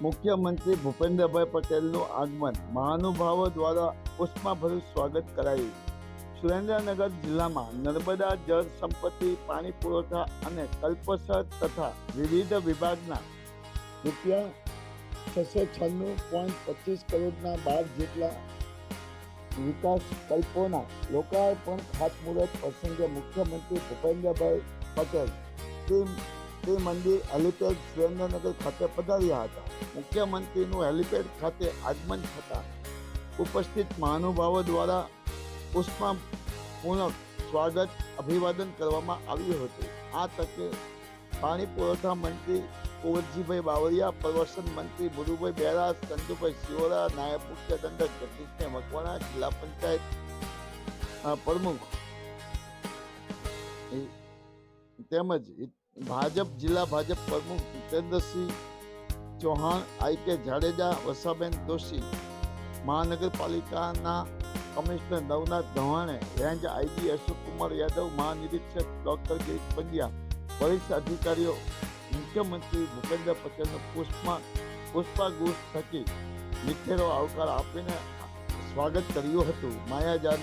મુખ્યમંત્રી ભૂપેન્દ્રભાઈ પટેલનું આગમન મહાનુભાવો દ્વારા ઉષ્માભર્યું સ્વાગત કરાયું. સુરેન્દ્રનગર જિલ્લામાં નર્મદા જળ સંપત્તિ, પાણી પુરવઠા અને કલ્પસર તથા વિવિધ વિભાગના રૂપિયા છસો છન્નું પોઈન્ટ પચીસ કરોડના બાર જેટલા વિકાસ કલ્પોના લોકાર્પણ ખાતમુહૂર્ત પ્રસંગે મુખ્યમંત્રી ભૂપેન્દ્રભાઈ પટેલ તે તે મંદિર હેલિપેડ સુરેન્દ્રનગર ખાતે પધાર્યા હતા. મુખ્યમંત્રીનું હેલિપેડ ખાતે આગમન થતાં ઉપસ્થિત મહાનુભાવો દ્વારા પુષ્પપૂર્વક સ્વાગત અભિવાદન કરવામાં આવ્યું હતું. આ તકે પાણી પુરવઠા મંત્રી કુંવરજીભાઈ બાવળિયા, પ્રવાસન મંત્રી ભુરુભાઈ બેરા ચંદુભાઈ શિવરા, નાયબ મુખ્ય દંડક જગદીશભાઈ મકવાણા, જિલ્લા પંચાયત પ્રમુખ. તેમજ ભાજપ, જિલ્લા ભાજપ પ્રમુખ જીતેન્દ્રસિંહ ચૌહાણ, આઈ કે જાડેજા, વસાબેન દોશી, મહાનગરપાલિકાના commissioner Navnath Dhavane, range IG Ashokkumar Yadav, મહાનિરીક્ષક doctor Girish Pandya, વરિષ્ઠ અધિકારીઓ, મુખ્યમંત્રી ભૂપેન્દ્ર પટેલનું પુષ્પમાં પુષ્પાગુષ્ઠ થકી નિખેરો આવકાર આપીને સ્વાગત કર્યું હતું. માયાજાન